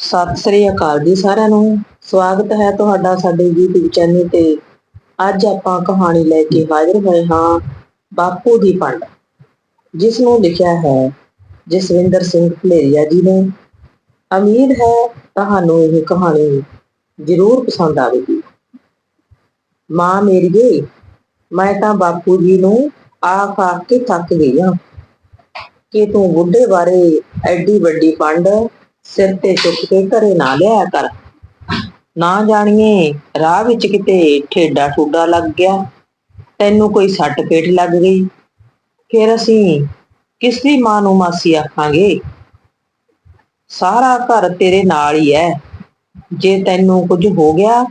ਸਤਿ ਸ੍ਰੀ ਅਕਾਲ ਜੀ ਸਾਰਿਆਂ ਨੂੰ। ਸਵਾਗਤ ਹੈ ਤੁਹਾਡਾ ਸਾਡੇ YouTube ਚੈਨਲ ਤੇ। ਅੱਜ ਆਪਾਂ ਕਹਾਣੀ ਲੈ ਕੇ ਹਾਜ਼ਰ ਹੋਏ ਹਾਂ ਬਾਪੂ ਦੀ ਪੰਡ। ਜਿਸ ਨੂੰ ਲਿਖਿਆ ਹੈ ਜਸਵਿੰਦਰ ਸਿੰਘ ਭਲੇਰੀਆ ਜੀ ਨੇ। ਉਮੀਦ ਹੈ ਤੁਹਾਨੂੰ ਇਹ ਕਹਾਣੀ ਜ਼ਰੂਰ ਪਸੰਦ ਆਵੇਗੀ। ਮਾਂ ਮੇਰੀਏ ਮੈਂ ਤਾਂ ਬਾਪੂ ਜੀ ਨੂੰ ਆਖ ਆਖ ਕੇ ਥੱਕ ਗਈ ਹਾਂ। ਕਿ ਤੂੰ ਬੁੱਢੇ ਬਾਰੇ ਐਡੀ ਵੱਡੀ ਪੰਡ ਸਿਰ ਤੇ ਚੁੱਕ ਕੇ ਘਰੇ ਨਾ ਲਿਆਇਆ ਕਰ। ਨਾ ਜਾਣੀਏ, ਰਾਹ ਵਿੱਚ ਕਿਤੇ ਠੇਡਾ ਠੁੱਡਾ ਲੱਗ ਗਿਆ। ਤੈਨੂੰ ਕੋਈ ਸੱਟ ਪੇਟ ਲੱਗ ਗਈ। ਫਿਰ ਅਸੀਂ ਕਿਸ ਦੀ ਮਾਂ ਨੂੰ ਮਾਸੀ ਆਖਾਂਗੇ? ਸਾਰਾ ਘਰ ਤੇਰੇ ਨਾਲ ਹੀ ਹੈ ਜੇ ਤੈਨੂੰ ਕੁਝ ਹੋ ਗਿਆ,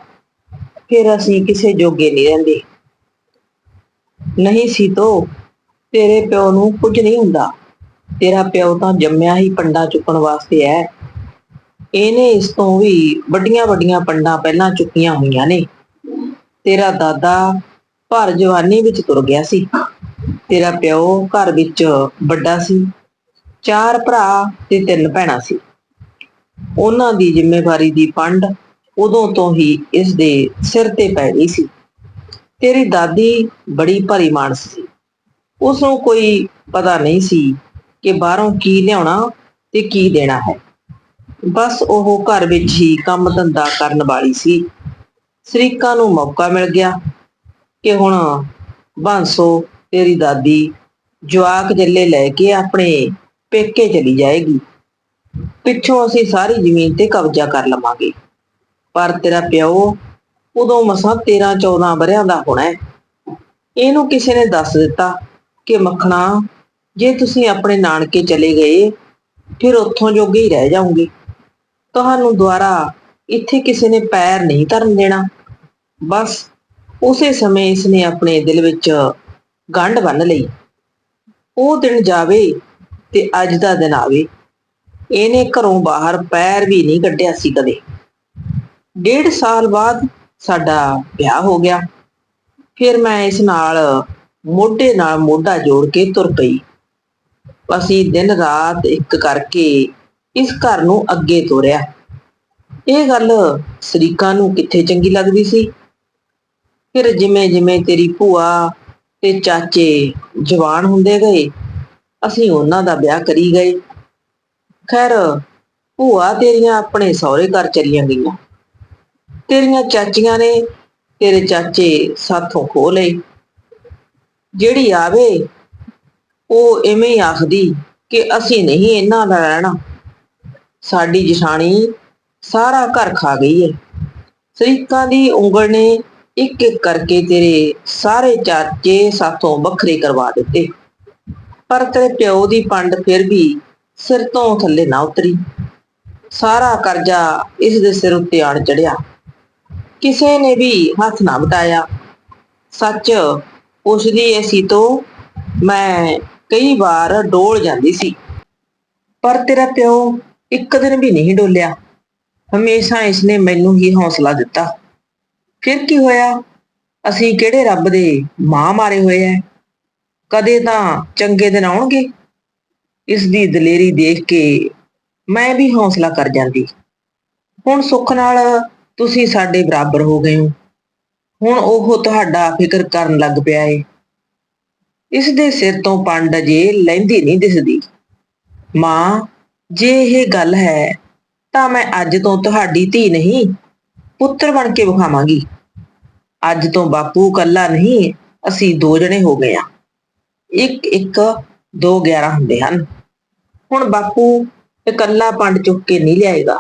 ਫਿਰ ਅਸੀਂ ਕਿਸੇ ਜੋਗੇ ਨਹੀਂ ਰਹਿੰਦੇ। ਨਹੀਂ ਸੀ ਤੋ, ਤੇਰੇ ਪਿਓ ਨੂੰ ਕੁਝ ਨਹੀਂ ਹੁੰਦਾ। ਤੇਰਾ ਪਿਓ ਤਾਂ ਜੰਮਿਆ ਹੀ ਪੰਡਾ ਚੁੱਕਣ ਵਾਸਤੇ ਹੈ ਇਹਨੇ ਇਸ ਤੋਂ ਵੀ ਵੱਡੀਆਂ ਵੱਡੀਆਂ ਪੰਡਾਂ ਪਹਿਲਾਂ ਚੁੱਕੀਆਂ ਹੋਈਆਂ ਨੇ। ਤੇਰਾ ਦਾਦਾ ਭਰ ਜਵਾਨੀ ਵਿੱਚ ਤੁਰ ਗਿਆ ਸੀ। ਤੇਰਾ ਪਿਓ ਘਰ ਵਿੱਚ ਵੱਡਾ ਸੀ। ਚਾਰ ਭਰਾ ਤੇ ਤਿੰਨ ਭੈਣਾਂ ਸੀ। ਉਹਨਾਂ ਦੀ ਜ਼ਿੰਮੇਵਾਰੀ ਦੀ ਪੰਡ ਉਦੋਂ ਤੋਂ ਹੀ ਇਸ ਦੇ ਸਿਰ ਤੇ ਪੈ ਗਈ ਸੀ। ਤੇਰੀ ਦਾਦੀ ਬੜੀ ਭਰੀ ਮਾਨਸ ਸੀ। ਉਸ ਨੂੰ ਕੋਈ ਪਤਾ ਨਹੀਂ ਸੀ ਕਿ ਬਾਹਰੋਂ ਕੀ ਲਿਆਉਣਾ ਤੇ ਕੀ ਦੇਣਾ ਹੈ। ਬਸ ਉਹ ਘਰ ਵਿੱਚ ਹੀ ਕੰਮ ਧੰਦਾ ਕਰਨ ਵਾਲੀ ਸੀ। ਸਰੀਕਾਂ ਨੂੰ ਮੌਕਾ ਮਿਲ ਗਿਆ ਕਿ ਹੁਣ ਬਾਂਸੋ, ਤੇਰੀ ਦਾਦੀ, ਜਵਾਕ ਜੱਲੇ ਲੈ ਕੇ ਆਪਣੇ ਪੇਕੇ ਚਲੀ ਜਾਏਗੀ। ਪਿੱਛੋਂ ਅਸੀਂ ਸਾਰੀ ਜ਼ਮੀਨ ਤੇ ਕਬਜ਼ਾ ਕਰ ਲਵਾਂਗੇ। ਪਰ ਤੇਰਾ ਪਿਓ ਉਦੋਂ ਮਸਾਂ 13 14 ਬਰਿਆਂ ਦਾ ਹੋਣਾ ਹੈ। ਇਹਨੂੰ ਕਿਸੇ ਨੇ ਦੱਸ ਦਿੱਤਾ ਕਿ ਮੱਖਣਾ, ਜੇ ਤੁਸੀਂ ਆਪਣੇ ਨਾਨਕੇ ਚਲੇ ਗਏ, ਫਿਰ ਉੱਥੋਂ ਜੋਗੇ ਹੀ ਰਹਿ ਜਾਓਗੇ। ਤੁਹਾਨੂੰ ਦੁਆਰਾ ਇੱਥੇ ਕਿਸੇ ਨੇ ਪੈਰ ਨਹੀਂ ਧਰਨ ਦੇਣਾ। ਬਸ ਉਸੇ ਸਮੇਂ ਇਸਨੇ ਆਪਣੇ ਦਿਲ ਵਿੱਚ ਗੰਢ ਬੰਨ ਲਈ। ਉਹ ਦਿਨ ਜਾਵੇ ਤੇ ਅੱਜ ਦਾ ਦਿਨ ਆਵੇ। ਇਹਨੇ ਘਰੋਂ ਬਾਹਰ ਪੈਰ ਵੀ ਨਹੀਂ ਕੱਢਿਆ ਸੀ ਕਦੇ। ਡੇਢ ਸਾਲ ਬਾਅਦ ਸਾਡਾ ਵਿਆਹ ਹੋ ਗਿਆ। ਫਿਰ ਮੈਂ ਇਸ ਨਾਲ ਮੋਢੇ ਨਾਲ ਮੋਢਾ ਜੋੜ ਕੇ ਤੁਰ ਪਈ। ਅਸੀਂ ਦਿਨ ਰਾਤ ਇੱਕ ਕਰਕੇ ਇਸ ਘਰ ਨੂੰ ਅੱਗੇ ਤੋਰਿਆ। ਇਹ ਗੱਲ ਸਰੀਕਾ ਨੂੰ ਕਿੱਥੇ ਚੰਗੀ ਲੱਗਦੀ ਸੀ? ਫਿਰ ਜਿਵੇਂ ਜਿਵੇਂ ਤੇਰੀ ਭੂਆ ਤੇ ਚਾਚੇ ਜਵਾਨ ਹੁੰਦੇ ਗਏ, ਅਸੀਂ ਉਹਨਾਂ ਦਾ ਵਿਆਹ ਕਰੀ ਗਏ। ਖੈਰ, ਭੂਆ ਤੇਰੀਆਂ ਆਪਣੇ ਸਹੁਰੇ ਘਰ ਚਲੀਆਂ ਗਈਆਂ। ਤੇਰੀਆਂ ਚਾਚੀਆਂ ਨੇ ਤੇਰੇ ਚਾਚੇ ਸਾਥੋਂ ਖੋ ਲਏ। ਜਿਹੜੀ ਆਵੇ, ਉਹ ਐਵੇਂ ਆਖਦੀ ਕਿ ਅਸੀਂ ਨਹੀਂ ਇਹਨਾਂ ਦਾ ਰਹਿਣਾ। ਸਾਡੀ ਜਠਾਣੀ ਸਾਰਾ ਘਰ ਖਾ ਗਈ ਹੈ ਸਰੀਕਾਂ ਦੀ ਉਂਗਲ ਨੇ ਇੱਕ ਇੱਕ ਕਰਕੇ ਤੇਰੇ ਸਾਰੇ ਚਾਚੇ ਸਾਥੋਂ ਵੱਖਰੇ ਕਰਵਾ ਦਿੱਤੇ। ਪਰ ਤੇਰੇ ਪਿਓ ਦੀ ਪੰਡ ਫਿਰ ਵੀ ਸਿਰ ਤੋਂ ਥੱਲੇ ਨਾ ਉਤਰੀ। ਸਾਰਾ ਕਰਜ਼ਾ ਇਸ ਦੇ ਸਿਰ ਉੱਤੇ ਆਣ ਚੜਿਆ ਕਿਸੇ ਨੇ ਵੀ ਹੱਥ ਨਾ ਵਟਾਇਆ। ਸੱਚ ਪੁੱਛਦੀ ਐਸੀ ਤੋਂ, ਮੈਂ ਕਈ ਵਾਰ ਡੋਲ ਜਾਂਦੀ ਸੀ। ਪਰ ਤੇਰਾ ਪਿਓ ਇੱਕ ਦਿਨ ਵੀ ਨਹੀਂ ਡੋਲਿਆ। ਹਮੇਸ਼ਾ ਇਸਨੇ ਮੈਨੂੰ ਹੀ ਹੌਸਲਾ ਦਿੱਤਾ। ਫਿਰ ਕੀ ਹੋਇਆ? ਅਸੀਂ ਕਿਹੜੇ ਰੱਬ ਦੇ ਮਾਂ ਮਾਰੇ ਹੋਏ ਐ? ਕਦੇ ਤਾਂ ਚੰਗੇ ਦਿਨ ਆਉਣਗੇ? ਇਸ ਦੀ ਦਲੇਰੀ ਦੇਖ ਕੇ ਮੈਂ ਵੀ ਹੌਸਲਾ ਕਰ ਜਾਂਦੀ। ਹੁਣ ਸੁੱਖ ਨਾਲ ਤੁਸੀਂ ਸਾਡੇ ਬਰਾਬਰ ਹੋ ਗਏ ਹੋ। ਹੁਣ ਉਹ ਤੁਹਾਡਾ ਫਿਕਰ ਕਰਨ ਲੱਗ ਪਿਆ ਏ। ਇਸ ਦੇ ਸਿਰ ਤੋਂ ਪੰਡ ਜੇ ਲੈਂਦੀ ਨਹੀਂ ਦਿਸਦੀ। ਮਾਂ ਜੇ ਇਹ ਗੱਲ ਹੈ, ਤਾਂ ਮੈਂ ਅੱਜ ਤੋਂ ਤੁਹਾਡੀ ਧੀ ਨਹੀਂ, ਪੁੱਤਰ ਬਣ ਕੇ ਵਿਖਾਵਾਂਗੀ। ਅੱਜ ਤੋਂ ਬਾਪੂ ਕੱਲਾ ਨਹੀਂ, ਅਸੀਂ ਦੋ ਜਣੇ ਹੋ ਗਏ ਆ ਇੱਕ ਇੱਕ, ਦੋ 11 ਹੁੰਦੇ ਹਨ। ਹੁਣ ਬਾਪੂ ਇਕੱਲਾ ਪੰਡ ਚੁੱਕ ਕੇ ਨਹੀਂ ਲਿਆਏਗਾ।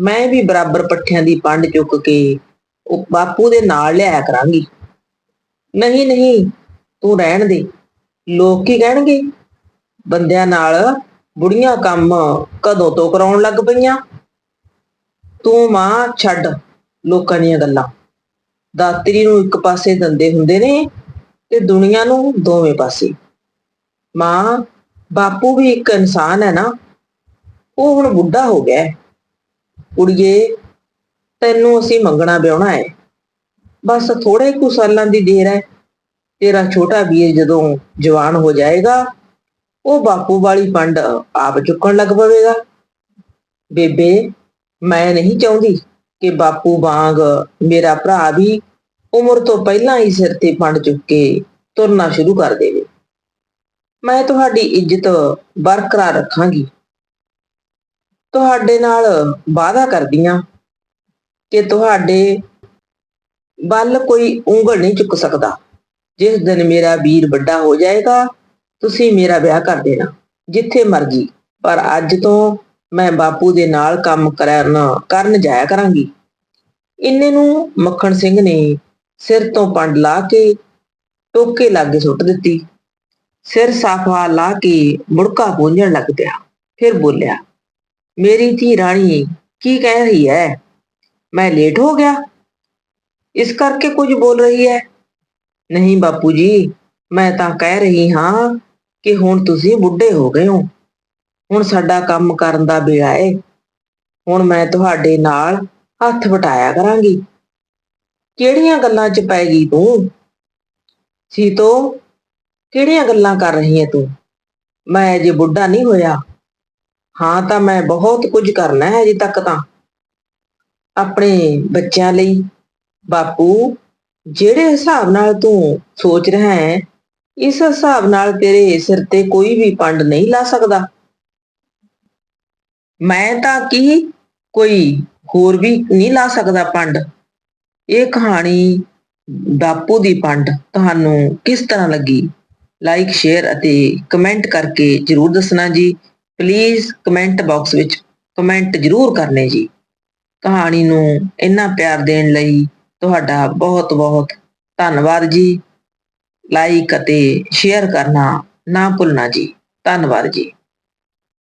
ਮੈਂ ਵੀ ਬਰਾਬਰ ਪੱਠਿਆਂ ਦੀ ਪੰਡ ਚੁੱਕ ਕੇ ਉਹ ਬਾਪੂ ਦੇ ਨਾਲ ਲਿਆਇਆ ਕਰਾਂਗੀ। ਨਹੀਂ ਨਹੀਂ, ਤੂੰ ਰਹਿਣ ਦੇ। ਲੋਕ ਕੀ ਕਹਿਣਗੇ? ਬੰਦਿਆਂ ਨਾਲ ਬੁੜੀਆਂ ਕੰਮ ਕਦੋਂ ਤੋਂ ਕਰਾਉਣ ਲੱਗ ਪਈਆਂ? ਤੂੰ ਮਾਂ ਛੱਡ ਲੋਕਾਂ ਦੀਆਂ ਗੱਲਾਂ। ਦਾਤਰੀ ਨੂੰ ਇੱਕ ਪਾਸੇ ਦੰਦੇ ਹੁੰਦੇ ਨੇ ਤੇ ਦੁਨੀਆ ਨੂੰ ਦੋਵੇਂ ਪਾਸੇ। ਮਾਂ, ਬਾਪੂ ਵੀ ਇੱਕ ਇਨਸਾਨ ਹੈ ਨਾ, ਉਹ ਹੁਣ ਬੁੱਢਾ ਹੋ ਗਿਆ ਕੁੜੀਏ, ਤੈਨੂੰ ਅਸੀਂ ਮੰਗਣਾ ਵਿਆਹਣਾ ਹੈ। ਬਸ ਥੋੜੇ ਕੁ ਸਾਲਾਂ ਦੀ ਦੇਰ ਹੈ। ਤੇਰਾ ਛੋਟਾ ਵੀਰ ਜਦੋਂ ਜਵਾਨ ਹੋ ਜਾਏਗਾ ਉਹ ਬਾਪੂ ਵਾਲੀ ਫੰਡ ਆਪ ਚੁੱਕਣ ਲੱਗ ਪਵੇਗਾ। ਬੇਬੇ, ਮੈਂ ਨਹੀਂ ਚਾਹੁੰਦੀ ਕਿ ਬਾਪੂ ਵਾਂਗ ਮੇਰਾ ਭਰਾ ਵੀ ਉਮਰ ਤੋਂ ਪਹਿਲਾਂ ਹੀ ਸਿਰ ਤੇ ਫੰਡ ਚੁੱਕ ਕੇ ਤੁਰਨਾ ਸ਼ੁਰੂ ਕਰ ਦੇਵੇ। ਮੈਂ ਤੁਹਾਡੀ ਇੱਜ਼ਤ ਬਰਕਰਾਰ ਰੱਖਾਂਗੀ। ਤੁਹਾਡੇ ਨਾਲ ਵਾਅਦਾ ਕਰਦੀ ਕਰਦੀਆਂ ਕਿ ਤੁਹਾਡੇ ਵੱਲ ਕੋਈ ਉਂਗਲ ਨਹੀਂ ਚੁੱਕ ਸਕਦਾ। ਜਿਸ ਦਿਨ ਮੇਰਾ ਵੀਰ ਵੱਡਾ ਹੋ ਜਾਏਗਾ ਤੁਸੀਂ ਮੇਰਾ ਵਿਆਹ ਕਰ ਦੇਣਾ, ਜਿੱਥੇ ਮਰਜ਼ੀ, ਪਰ ਅੱਜ ਤੋਂ ਮੈਂ ਬਾਪੂ ਦੇ ਨਾਲ ਕੰਮ ਕਰਨ ਕਰਨ ਜਾਇਆ ਕਰਾਂਗੀ। ਇੰਨੇ ਨੂੰ ਮੱਖਣ ਸਿੰਘ ਨੇ ਸਿਰ ਤੋਂ ਪੰਡ ਲਾ ਕੇ ਟੋਕੇ ਲਾਗੇ ਸੁੱਟ ਦਿੱਤੀ। ਸਿਰ ਸਾਫਾ ਲਾ ਕੇ ਮੁੜਕਾ ਪੂੰਝਣ ਲੱਗ ਪਿਆ, ਫਿਰ ਬੋਲਿਆ, ਮੇਰੀ ਧੀ ਰਾਣੀ, ਕੀ ਕਹਿ ਰਹੀ ਹੈ ਮੈਂ ਲੇਟ ਹੋ ਗਿਆ। ਇਸ ਕਰਕੇ ਕੁਝ ਬੋਲ ਰਹੀ ਹੈ ਨਹੀਂ ਬਾਪੂ ਜੀ, ਮੈਂ ਤਾਂ ਕਹਿ ਰਹੀ ਹਾਂ ਕਿ ਹੁਣ ਤੁਸੀਂ ਬੁੱਢੇ ਹੋ ਗਏ ਹੋ। ਹੁਣ ਸਾਡਾ ਕੰਮ ਕਰਨ ਦਾ ਵੇਲਾ ਏ। ਹੁਣ ਮੈਂ ਤੁਹਾਡੇ ਨਾਲ ਹੱਥ ਵਟਾਇਆ ਕਰਾਂਗੀ। ਕਿਹੜੀਆਂ ਗੱਲਾਂ 'ਚ ਪੈ ਗਈ ਤੂੰ? ਸੀਤੋ, ਕਿਹੜੀਆਂ ਗੱਲਾਂ ਕਰ ਰਹੀ ਹੈ ਤੂੰ? ਮੈਂ ਅਜੇ ਬੁੱਢਾ ਨਹੀਂ ਹੋਇਆ। ਹਾਂ, ਤਾਂ ਮੈਂ ਬਹੁਤ ਕੁਝ ਕਰਨਾ ਹੈ ਅਜੇ ਤੱਕ ਤਾਂ। ਆਪਣੇ ਬੱਚਿਆਂ ਲਈ। ਬਾਪੂ, ਜਿਹੜੇ ਹਿਸਾਬ ਨਾਲ ਤੂੰ ਸੋਚ ਰਿਹਾ ਹੈ ਇਸ ਹਿਸਾਬ ਨਾਲ ਤੇਰੇ ਸਿਰ ਤੇ ਕੋਈ ਵੀ ਪੰਡ ਨਹੀਂ ਲਾ ਸਕਦਾ। ਮੈਂ ਤਾਂ ਕੀ ਕੋਈ ਹੋਰ ਵੀ ਨਹੀਂ ਲਾ ਸਕਦਾ ਪੰਡ। ਇਹ ਕਹਾਣੀ ਬਾਪੂ ਦੀ ਪੰਡ ਤੁਹਾਨੂੰ ਕਿਸ ਤਰ੍ਹਾਂ ਲੱਗੀ? ਲਾਈਕ ਸ਼ੇਅਰ ਅਤੇ ਕਮੈਂਟ ਕਰਕੇ ਜਰੂਰ ਦੱਸਣਾ ਜੀ। ਪਲੀਜ਼ ਕਮੈਂਟ ਬਾਕਸ ਵਿੱਚ ਕਮੈਂਟ ਜਰੂਰ ਕਰਨੇ ਜੀ। ਕਹਾਣੀ ਨੂੰ ਇੰਨਾ ਪਿਆਰ ਦੇਣ ਲਈ ਤੁਹਾਡਾ ਬਹੁਤ ਬਹੁਤ ਧੰਨਵਾਦ ਜੀ। ਲਾਈਕ ਅਤੇ ਸ਼ੇਅਰ ਕਰਨਾ ਨਾ ਭੁੱਲਣਾ ਜੀ। ਧੰਨਵਾਦ ਜੀ।